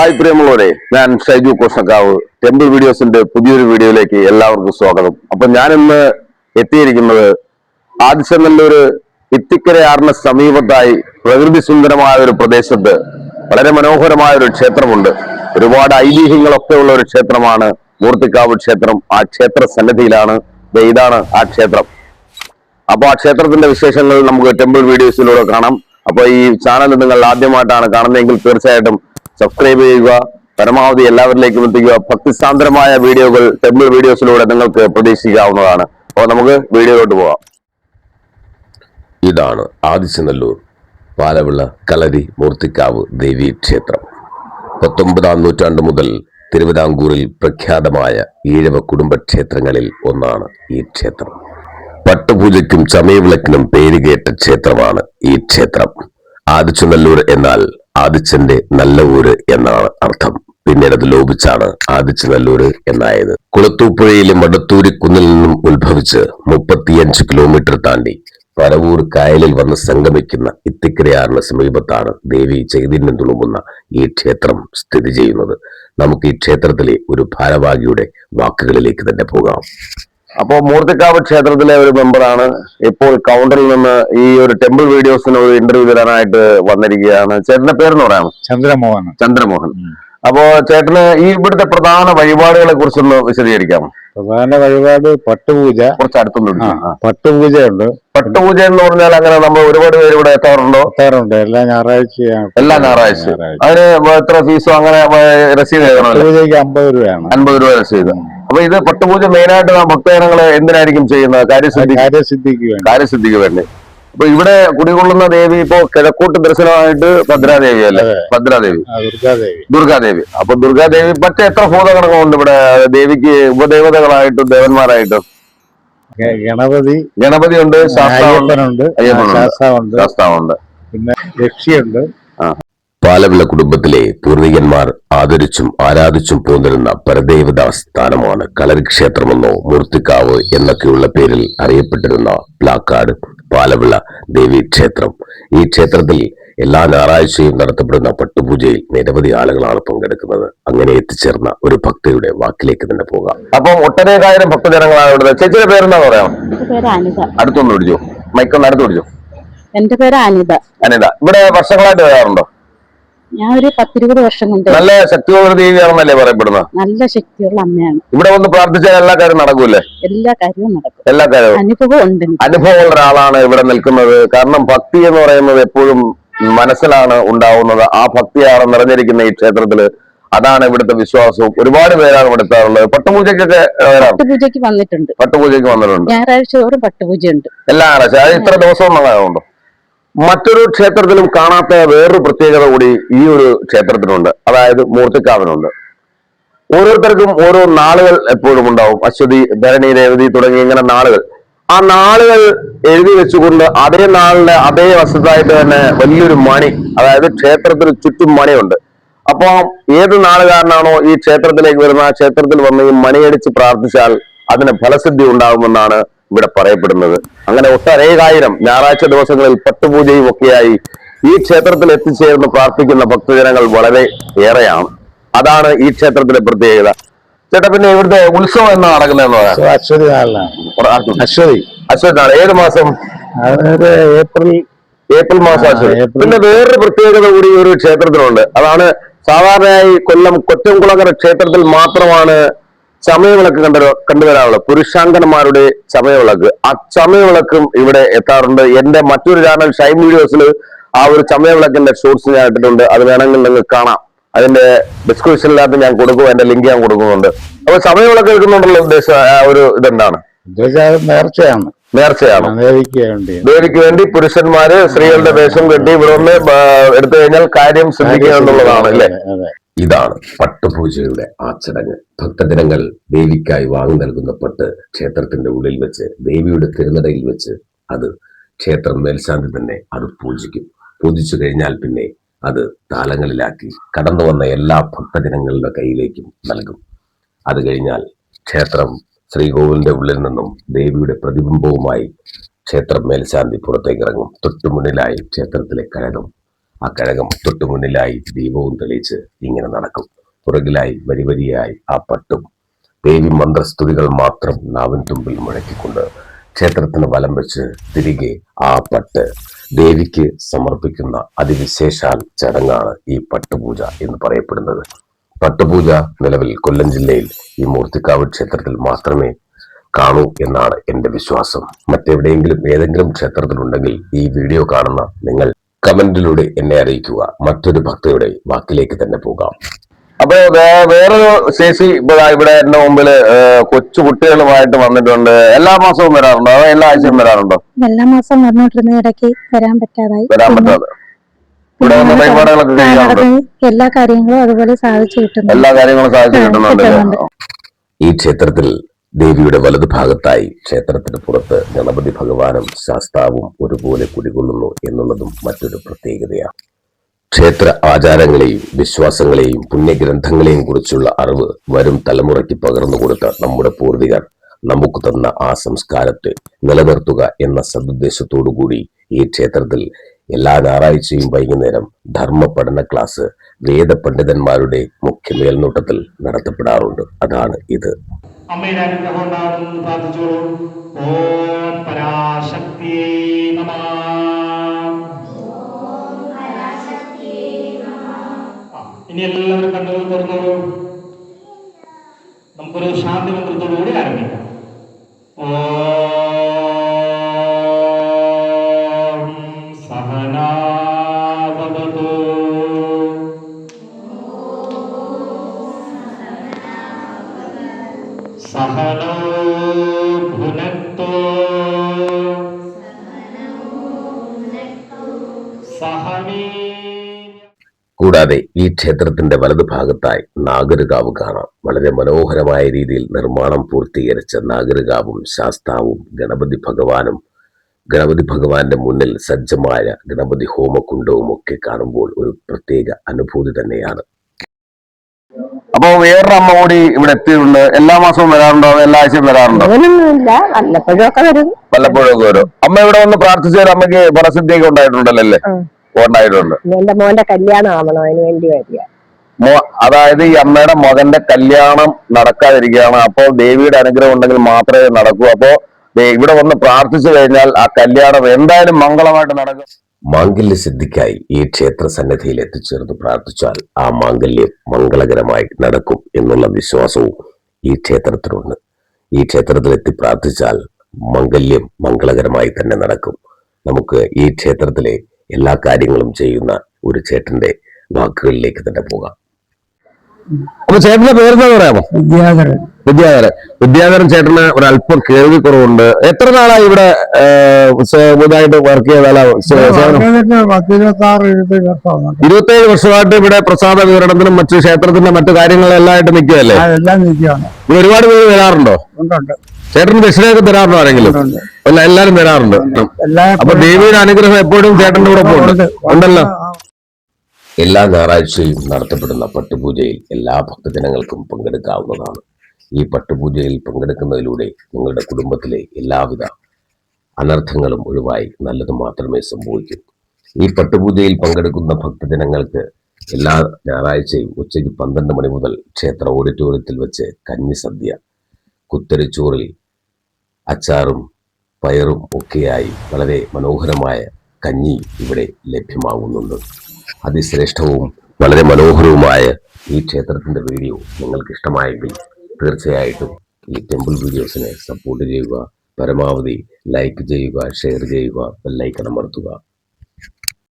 Hi പ്രിയമുള്ളവരെ ഞാൻ Shaiju കോഷക്കാവ് temple വീഡിയോസിന്റെ പുതിയൊരു വീഡിയോയിലേക്ക് എല്ലാവർക്കും സ്വാഗതം. അപ്പൊ ഞാൻ ഇന്ന് എത്തിയിരിക്കുന്നത് ആദിശനല്ലൂർ ഇത്തിക്കരയാറിന് സമീപത്തായി പ്രകൃതി സുന്ദരമായ ഒരു പ്രദേശത്ത് വളരെ മനോഹരമായ ഒരു ക്ഷേത്രമുണ്ട്. ഒരുപാട് ഐതിഹ്യങ്ങളൊക്കെ ഉള്ള ഒരു ക്ഷേത്രമാണ് മൂർത്തിക്കാവ് ക്ഷേത്രം. ആ ക്ഷേത്ര സന്നിധിയിലാണ് ദേ ഇതാണ് ആ ക്ഷേത്രം. അപ്പൊ ആ ക്ഷേത്രത്തിന്റെ വിശേഷങ്ങൾ നമുക്ക് ടെമ്പിൾ വീഡിയോസിലൂടെ കാണാം. അപ്പൊ ഈ ചാനൽ നിങ്ങൾ ആദ്യമായിട്ടാണ് കാണുന്നതെങ്കിൽ തീർച്ചയായിട്ടും സബ്സ്ക്രൈബ് ചെയ്യുക പരമാവധി എല്ലാവരിലേക്കും എത്തിക്കുക. ഭക്തിസാന്ദ്രമായ വീഡിയോകൾ ടെമ്പിൾ വീഡിയോസിലൂടെ നിങ്ങൾക്ക് പ്രതീക്ഷിക്കാവുന്നതാണ്. അപ്പോൾ നമുക്ക് വീഡിയോയിലോട്ട് പോകാം. ഇതാണ് ആദിശനല്ലൂർ പാലവിള കളരി മൂർത്തിക്കാവ് ദേവി ക്ഷേത്രം. പത്തൊമ്പതാം നൂറ്റാണ്ട് മുതൽ തിരുവിതാംകൂറിൽ പ്രഖ്യാതമായ ഈഴവ കുടുംബക്ഷേത്രങ്ങളിൽ ഒന്നാണ് ഈ ക്ഷേത്രം. പട്ടുപൂജയ്ക്കും ചമയവിളക്കിനും പേരുകേട്ട ക്ഷേത്രമാണ് ഈ ക്ഷേത്രം. ആദിച്ചനല്ലൂർ എന്നാൽ ആദിച്ചന്റെ നല്ല ഊര് എന്നാണ് അർത്ഥം. പിന്നീട് അത് ലോപിച്ചാണ് ആദിച്ചനല്ലൂർ എന്നായത്. കുളത്തൂപ്പുഴയിലെ മടത്തൂരി കുന്നിൽ നിന്നും ഉത്ഭവിച്ച് മുപ്പത്തിയഞ്ച് കിലോമീറ്റർ താണ്ടി പരവൂർ കായലിൽ വന്ന് സംഗമിക്കുന്ന ഇത്തിക്കരയാറിന് സമീപത്താണ് ദേവി ചൈതന്യം തുളുമ്പുന്ന ഈ ക്ഷേത്രം സ്ഥിതി ചെയ്യുന്നത്. നമുക്ക് ഈ ക്ഷേത്രത്തിലെ ഒരു ഭാരവാഹിയുടെ വാക്കുകളിലേക്ക് തന്നെ പോകാം. അപ്പോൾ മൂർത്തിക്കാവ് ക്ഷേത്രത്തിലെ ഒരു മെമ്പറാണ് ഇപ്പോൾ കൗണ്ടറിൽ നിന്ന് ഈ ഒരു ടെമ്പിൾ വീഡിയോസിന് ഒരു ഇന്റർവ്യൂ തരാനായിട്ട് വന്നിരിക്കുകയാണ്. ചേട്ടന്റെ പേരെന്ന് പറയാമോ? ചന്ദ്രമോഹൻ. ചന്ദ്രമോഹൻ. അപ്പോ ചേട്ടന് ഈ ഇവിടുത്തെ പ്രധാന വഴിപാടുകളെ കുറിച്ചൊന്ന് വിശദീകരിക്കാമോ? പ്രധാന വഴിപാട് പട്ടുപൂജ. കുറച്ച് അടുത്തുണ്ട് പട്ടുപൂജയുണ്ട്. പട്ടുപൂജ എന്ന് പറഞ്ഞാൽ അങ്ങനെ നമ്മൾ ഒരുപാട് പേര് ഇവിടെ എത്താറുണ്ടോ? എത്താറുണ്ട്. എല്ലാ ഞായറാഴ്ചയാണ് എല്ലാ ഞായറാഴ്ച. അതിന് എത്ര ഫീസോ അങ്ങനെ രസീത് പൂജയ്ക്ക് അമ്പത് രൂപയാണ്. അമ്പത് രൂപ രസീത് അപ്പൊ ഇത് പട്ടുപൂജ മെയിനായിട്ട് ഭക്തജനങ്ങൾ എന്തിനായിരിക്കും ചെയ്യുന്നത്? കാര്യസിദ്ധി കാര്യസിദ്ധിക്ക് കാര്യസിദ്ധിക്ക് വേണ്ടി. അപ്പൊ ഇവിടെ കുടികൊള്ളുന്ന ദേവി ഇപ്പോ കിഴക്കോട്ട് ദർശനമായിട്ട് ഭദ്രാദേവി അല്ലേ? ഭദ്രാദേവി. ദുർഗാദേവി. അപ്പൊ ദുർഗാദേവി മറ്റേ എത്ര ഭൂതഘടകമുണ്ട് ഇവിടെ? ദേവിക്ക് ഉപദേവതകളായിട്ടും ദേവന്മാരായിട്ടും. ഗണപതി. ഗണപതി ഉണ്ട് ശാസ്താവുണ്ട് അയ്യപ്പനുണ്ട്. അയ്യപ്പനുണ്ട്. ശാസ്താവുണ്ട്. ശാസ്താവുണ്ട്. പിന്നെ യക്ഷിയുണ്ട്. പാലവിള കുടുംബത്തിലെ പൂർവികന്മാർ ആദരിച്ചും ആരാധിച്ചും പോന്നിരുന്ന പരദേവതാ സ്ഥാനമാണ് കളരിക്ഷേത്രമെന്നോ മൂർത്തിക്കാവ് എന്നൊക്കെയുള്ള പേരിൽ അറിയപ്പെട്ടിരുന്ന പ്ലാക്കാട് പാലവിള ദേവി ക്ഷേത്രം. ഈ ക്ഷേത്രത്തിൽ എല്ലാ ഞായറാഴ്ചയും നടത്തപ്പെടുന്ന പട്ടുപൂജയിൽ നിരവധി ആളുകളാണ് പങ്കെടുക്കുന്നത്. അങ്ങനെ എത്തിച്ചേർന്ന ഒരു ഭക്തയുടെ വാക്കിലേക്ക് തന്നെ പോകാം. അപ്പൊ ഒട്ടനേകായിരം ഭക്തജനങ്ങളാണ് ഇവിടെ ചേച്ചിയുടെ പേരെന്താ പറയാം അടുത്തൊന്ന് പിടിച്ചു മൈക്കൊന്ന് അടുത്ത് പിടിച്ചു എന്റെ പേര് അനിത. അനിത. ഇവിടെ വർഷങ്ങളായിട്ട് വരാറുണ്ടോ? ഞാൻ ഒരു പത്തിരുപത് വർഷം കൊണ്ട് നല്ല ശക്തിയുള്ള ദേവിയാണെന്നല്ലേ പറയപ്പെടുന്നത്? നല്ല ശക്തിയുള്ള അമ്മയാണ്. ഇവിടെ വന്ന് പ്രാർത്ഥിച്ചാൽ എല്ലാ കാര്യവും നടക്കൂലേ എല്ലാ കാര്യവും നടക്കും. എല്ലാ കാര്യവും. അനുഭവം ഉണ്ട്. അനുഭവമുള്ള ഒരാളാണ് ഇവിടെ നിൽക്കുന്നത്. കാരണം ഭക്തി എന്ന് പറയുന്നത് എപ്പോഴും മനസ്സിലാണ് ഉണ്ടാവുന്നത്. ആ ഭക്തിയാണ് നിറഞ്ഞിരിക്കുന്ന ഈ ക്ഷേത്രത്തിൽ. അതാണ് ഇവിടുത്തെ വിശ്വാസവും. ഒരുപാട് പേരാണ് ഇവിടെ എത്താറുള്ളത്. പട്ടുപൂജക്കൊക്കെ പട്ടുപൂജയ്ക്ക് വന്നിട്ടുണ്ട്. പട്ടുപൂജയ്ക്ക് വന്നിട്ടുണ്ട്. ഞായറാഴ്ച തോറും പട്ടുപൂജയുണ്ട്. എല്ലാ ഞായറാഴ്ച. ഇത്ര ദിവസവും ഉണ്ടോ മറ്റൊരു ക്ഷേത്രത്തിലും കാണാത്ത വേറൊരു പ്രത്യേകത കൂടി ഈ ഒരു ക്ഷേത്രത്തിനുണ്ട്. അതായത് മൂർത്തിക്കാവിനുണ്ട്. ഓരോരുത്തർക്കും ഓരോ നാളുകൾ എപ്പോഴും ഉണ്ടാവും. അശ്വതി ധരണി രേവതി തുടങ്ങി ഇങ്ങനെ നാളുകൾ. ആ നാളുകൾ എഴുതി വെച്ചുകൊണ്ട് അതേ നാളിലെ അതേ വശത്തായിട്ട് തന്നെ വലിയൊരു മണി അതായത് ക്ഷേത്രത്തിന് ചുറ്റും മണിയുണ്ട്. അപ്പോ ഏത് നാളുകാരനാണോ ഈ ക്ഷേത്രത്തിലേക്ക് വരുന്ന ക്ഷേത്രത്തിൽ വന്ന് ഈ മണിയടിച്ച് പ്രാർത്ഥിച്ചാൽ അതിന് ഫലസിദ്ധി ഉണ്ടാകുമെന്നാണ് ഇവിടെ പറയപ്പെടുന്നത്. അങ്ങനെ ഒട്ടനേകായിരം ഞായറാഴ്ച ദിവസങ്ങളിൽ പട്ടുപൂജയും ഒക്കെയായി ഈ ക്ഷേത്രത്തിൽ എത്തിച്ചേർന്ന് പ്രാർത്ഥിക്കുന്ന ഭക്തജനങ്ങൾ വളരെ ഏറെയാണ്. അതാണ് ഈ ക്ഷേത്രത്തിലെ പ്രത്യേകത. ചേട്ടാ പിന്നെ ഇവിടുത്തെ ഉത്സവം എന്നാ നടക്കുന്നത് അശ്വതി അശ്വതി. അശ്വത്താണ് ഏത് മാസം? ഏപ്രിൽ. ഏപ്രിൽ മാസം അശ്വതി. പിന്നെ വേറൊരു പ്രത്യേകത കൂടി ഈ ഒരു ക്ഷേത്രത്തിലുണ്ട്. അതാണ് സാധാരണയായി കൊല്ലം കൊറ്റംകുളങ്ങര ക്ഷേത്രത്തിൽ മാത്രമാണ് ചമയവിളക്ക് കണ്ടു കണ്ടുവരാറുള്ളത് പുരുഷാങ്കന്മാരുടെ ചമയവിളക്ക്. ആ ചമയവിളക്കും ഇവിടെ എത്താറുണ്ട്. എന്റെ മറ്റൊരു ചാനൽ ഷൈൻ വീഡിയോസിൽ ആ ഒരു ചമയവിളക്കിന്റെ ഷോർട്സ് ഞാൻ ഇട്ടിട്ടുണ്ട്. അത് വേണമെങ്കിൽ നിങ്ങൾക്ക് കാണാം. അതിന്റെ ഡിസ്ക്രിപ്ഷനിനകത്ത് ഞാൻ കൊടുക്കും. എന്റെ ലിങ്ക് ഞാൻ കൊടുക്കുന്നുണ്ട്. അപ്പൊ ചമയവിളക്ക് എടുക്കുന്നുണ്ടല്ലോ ഉദ്ദേശം ഒരു ഇതെന്താണ്? നേർച്ചയാണ്. നേർച്ചയാണ്. ദേവിക്ക് വേണ്ടി. ദേവിക്ക് വേണ്ടി പുരുഷന്മാര് സ്ത്രീകളുടെ വേഷം കെട്ടി ഇവിടെ ഒന്ന് എടുത്തു കഴിഞ്ഞാൽ കാര്യം ശ്രദ്ധിക്കുക എന്നുള്ളതാണ് അല്ലേ? ഇതാണ് പട്ടുപൂജയുടെ ആ ചടങ്ങ് ഭക്തജനങ്ങൾ ദേവിക്കായി വാങ്ങി നൽകുന്ന പട്ട് ക്ഷേത്രത്തിന്റെ ഉള്ളിൽ വെച്ച് ദേവിയുടെ തിരുനടയിൽ വെച്ച് അത് ക്ഷേത്രം മേൽശാന്തി തന്നെ അത് പൂജിക്കും. പൂജിച്ചു കഴിഞ്ഞാൽ പിന്നെ അത് താലങ്ങളിലാക്കി കടന്നു വന്ന എല്ലാ ഭക്തജനങ്ങളുടെ കയ്യിലേക്കും നൽകും. അത് കഴിഞ്ഞാൽ ക്ഷേത്രം ശ്രീകോവിലിന്റെ ഉള്ളിൽ നിന്നും ദേവിയുടെ പ്രതിബിംബവുമായി ക്ഷേത്രം മേൽശാന്തി പുറത്തേക്ക് ഇറങ്ങും തൊട്ടുമുന്നിലായി ക്ഷേത്രത്തിലെ കഴകം ആ കഴകം തൊട്ടു മുന്നിലായി ദീപവും തെളിയിച്ച് ഇങ്ങനെ നടക്കും. പുറകിലായി വരി വരിയായി ആ പട്ടും ദേവി മന്ത്രസ്തുതികൾ മാത്രം നാവിൻ തുമ്പിൽ മുഴക്കിക്കൊണ്ട് ക്ഷേത്രത്തിന് വലം വെച്ച് തിരികെ ആ പട്ട് ദേവിക്ക് സമർപ്പിക്കുന്ന അതിവിശേഷാൽ ചടങ്ങാണ് ഈ പട്ടുപൂജ എന്ന് പറയപ്പെടുന്നത്. പട്ടുപൂജ നിലവിൽ കൊല്ലം ജില്ലയിൽ ഈ മൂർത്തിക്കാവ് ക്ഷേത്രത്തിൽ മാത്രമേ കാണൂ എന്നാണ് എന്റെ വിശ്വാസം. മറ്റെവിടെയെങ്കിലും ഏതെങ്കിലും ക്ഷേത്രത്തിലുണ്ടെങ്കിൽ ഈ വീഡിയോ കാണുന്ന നിങ്ങൾ കമന്റിലൂടെ എന്നെ അറിയിക്കുക. മറ്റൊരു ഭക്തയുടെ വാക്കിലേക്ക് തന്നെ പോകാം. അപ്പൊ വേറെ വേറൊരു ചേച്ചി ഇവിടെ ഇവിടെ എന്റെ മുമ്പിൽ കൊച്ചു കുട്ടികളുമായിട്ട് വന്നിട്ടുണ്ട്. എല്ലാ മാസവും വരാറുണ്ടോ? അതോ എല്ലാ ആഴ്ചയും വരാറുണ്ടോ? എല്ലാ മാസവും വന്നോണ്ടിരുന്ന ഇടയ്ക്ക് വരാൻ പറ്റാതായി. വരാൻ പറ്റാതെ. ഇവിടെ വന്ന് പരിപാടികളൊക്കെ ചെയ്യാറുണ്ട്? എല്ലാ കാര്യങ്ങളും അതുപോലെ സാധിച്ചു കിട്ടുന്നു എല്ലാ കാര്യങ്ങളും സാധിച്ചു കിട്ടുന്നുണ്ട്. ഈ ക്ഷേത്രത്തിൽ ദേവിയുടെ വലതുഭാഗത്തായി ക്ഷേത്രത്തിന് പുറത്ത് ഗണപതി ഭഗവാനും ശാസ്താവും ഒരുപോലെ കുടികൊള്ളുന്നു എന്നുള്ളതും മറ്റൊരു പ്രത്യേകതയാണ്. ക്ഷേത്ര ആചാരങ്ങളെയും വിശ്വാസങ്ങളെയും പുണ്യഗ്രന്ഥങ്ങളെയും കുറിച്ചുള്ള അറിവ് വരും തലമുറയ്ക്ക് പകർന്നു കൊടുത്ത നമ്മുടെ പൂർവികർ നമുക്ക് തന്ന ആ സംസ്കാരത്തെ നിലനിർത്തുക എന്ന സദുദ്ദേശത്തോടുകൂടി ഈ ക്ഷേത്രത്തിൽ എല്ലാ ഞായറാഴ്ചയും വൈകുന്നേരം ധർമ്മ പഠന ക്ലാസ് വേദപണ്ഡിതന്മാരുടെ മുഖ്യ മേൽനോട്ടത്തിൽ നടത്തപ്പെടാറുണ്ട്. അതാണ് ഇത്. അമ്മയുടെ അനുഗ്രഹം ഉണ്ടാകുമെന്ന് പ്രാർത്ഥിച്ചോളൂ. ഓം പരാശക്തിയെ ഇനി എല്ലാവരും കണ്ണുകൾ തുറന്നോളൂ. നമുക്കൊരു ശാന്തി മന്ത്രത്തോടുകൂടി ആരംഭിക്കാം. ഓം കൂടാതെ ഈ ക്ഷേത്രത്തിന്റെ വലതുഭാഗത്തായി നാഗരുകാവ് കാണാം. വളരെ മനോഹരമായ രീതിയിൽ നിർമ്മാണം പൂർത്തീകരിച്ച നാഗരുകാവും ശാസ്താവും ഗണപതി ഭഗവാനും ഗണപതി ഭഗവാന്റെ മുന്നിൽ സജ്ജമായ ഗണപതി ഹോമകുണ്ടവും ഒക്കെ കാണുമ്പോൾ ഒരു പ്രത്യേക അനുഭൂതി തന്നെയാണ്. അപ്പൊ വേറൊരു അമ്മ കൂടി ഇവിടെ എത്തിയിട്ടുണ്ട്. എല്ലാ മാസവും വരാറുണ്ടോ? അതോ എല്ലാ ആഴ്ചയും വരാറുണ്ടോ? അങ്ങനൊന്നുമില്ല വല്ലപ്പോഴും ഒക്കെ വരും. വല്ലപ്പോഴും ഒക്കെ വരും. അമ്മ ഇവിടെ വന്ന് പ്രാർത്ഥിച്ചാൽ അമ്മയ്ക്ക് പ്രസിദ്ധിയൊക്കെ ഉണ്ടായിട്ടുണ്ടല്ലോ അല്ലേ? ഉണ്ടായിട്ടുണ്ട് എന്റെ മോന്റെ കല്യാണം ആവണം അതിന് വേണ്ടി വരിക. അതായത് ഈ അമ്മയുടെ മകന്റെ കല്യാണം നടക്കാതിരിക്കുകയാണ്. അപ്പോൾ ദേവിയുടെ അനുഗ്രഹം ഉണ്ടെങ്കിൽ മാത്രമേ നടക്കൂ. അപ്പോ ദേ ഇവിടെ വന്ന് പ്രാർത്ഥിച്ചു കഴിഞ്ഞാൽ ആ കല്യാണം എന്തായാലും മംഗളമായിട്ട് നടക്കും. മാംഗല്യ സിദ്ധിക്കായി ഈ ക്ഷേത്ര സന്നിധിയിൽ എത്തിച്ചേർന്ന് പ്രാർത്ഥിച്ചാൽ ആ മാംഗല്യം മംഗളകരമായി നടക്കും എന്നുള്ള വിശ്വാസവും ഈ ക്ഷേത്രത്തിനുണ്ട് ഈ ക്ഷേത്രത്തിൽ എത്തി പ്രാർത്ഥിച്ചാൽ മംഗല്യം മംഗളകരമായി തന്നെ നടക്കും. നമുക്ക് ഈ ക്ഷേത്രത്തിലെ എല്ലാ കാര്യങ്ങളും ചെയ്യുന്ന ഒരു ചേട്ടന്റെ വാക്കുകളിലേക്ക് തന്നെ പോകാം. അപ്പൊ ചേട്ടന്റെ പേരെന്താ പറയാമോ? വിദ്യാധരൻ. വിദ്യാധരൻ. വിദ്യാധരൻ ചേട്ടന് ഒരല്പം കേൾവി കുറവുണ്ട് എത്ര നാളായി ഇവിടെ പുതുതായിട്ട് വർക്ക് ചെയ്താലോ പത്ത് ഇരുപത്തി ഏഴ് ഇരുപത്തേഴ് വർഷമായിട്ട് ഇവിടെ പ്രസാദ വിതരണത്തിനും മറ്റു ക്ഷേത്രത്തിന്റെ മറ്റു കാര്യങ്ങളെല്ലാം ആയിട്ട് നിൽക്കുകയല്ലേ? ഒരുപാട് പേര് വരാറുണ്ടോ? ചേട്ടന് ദക്ഷിണയൊക്കെ തരാറുണ്ടോ ആരെങ്കിലും. അല്ല എല്ലാരും തരാറുണ്ട്. അപ്പൊ ദേവിയുടെ അനുഗ്രഹം എപ്പോഴും ചേട്ടന്റെ കൂടെ ഉണ്ട്. ഉണ്ടല്ലോ. എല്ലാ ഞായറാഴ്ചയും നടത്തപ്പെടുന്ന പട്ടുപൂജയിൽ എല്ലാ ഭക്തജനങ്ങൾക്കും പങ്കെടുക്കാവുന്നതാണ്. ഈ പട്ടുപൂജയിൽ പങ്കെടുക്കുന്നതിലൂടെ നിങ്ങളുടെ കുടുംബത്തിലെ എല്ലാവിധ അനർത്ഥങ്ങളും ഒഴിവായി നല്ലത് മാത്രമേ സംഭവിക്കൂ. ഈ പട്ടുപൂജയിൽ പങ്കെടുക്കുന്ന ഭക്തജനങ്ങൾക്ക് എല്ലാ ഞായറാഴ്ചയും ഉച്ചയ്ക്ക് പന്ത്രണ്ട് മണി മുതൽ ക്ഷേത്ര ഓഡിറ്റോറിയത്തിൽ വെച്ച് കഞ്ഞി സദ്യ കുത്തരിച്ചോറിൽ അച്ചാറും പയറും ഒക്കെയായി വളരെ മനോഹരമായ കഞ്ഞി ഇവിടെ ലഭ്യമാകുന്നുണ്ട്. അതിശ്രേഷ്ഠവും വളരെ മനോഹരവുമായ ഈ ക്ഷേത്രത്തിന്റെ വീഡിയോ നിങ്ങൾക്ക് ഇഷ്ടമായെങ്കിൽ തീർച്ചയായിട്ടും ഈ ടെമ്പിൾ വീഡിയോസിനെ സപ്പോർട്ട് ചെയ്യുക പരമാവധി ലൈക്ക് ചെയ്യുക ഷെയർ ചെയ്യുക ബെല്ലൈക്കൺ അമർത്തുക.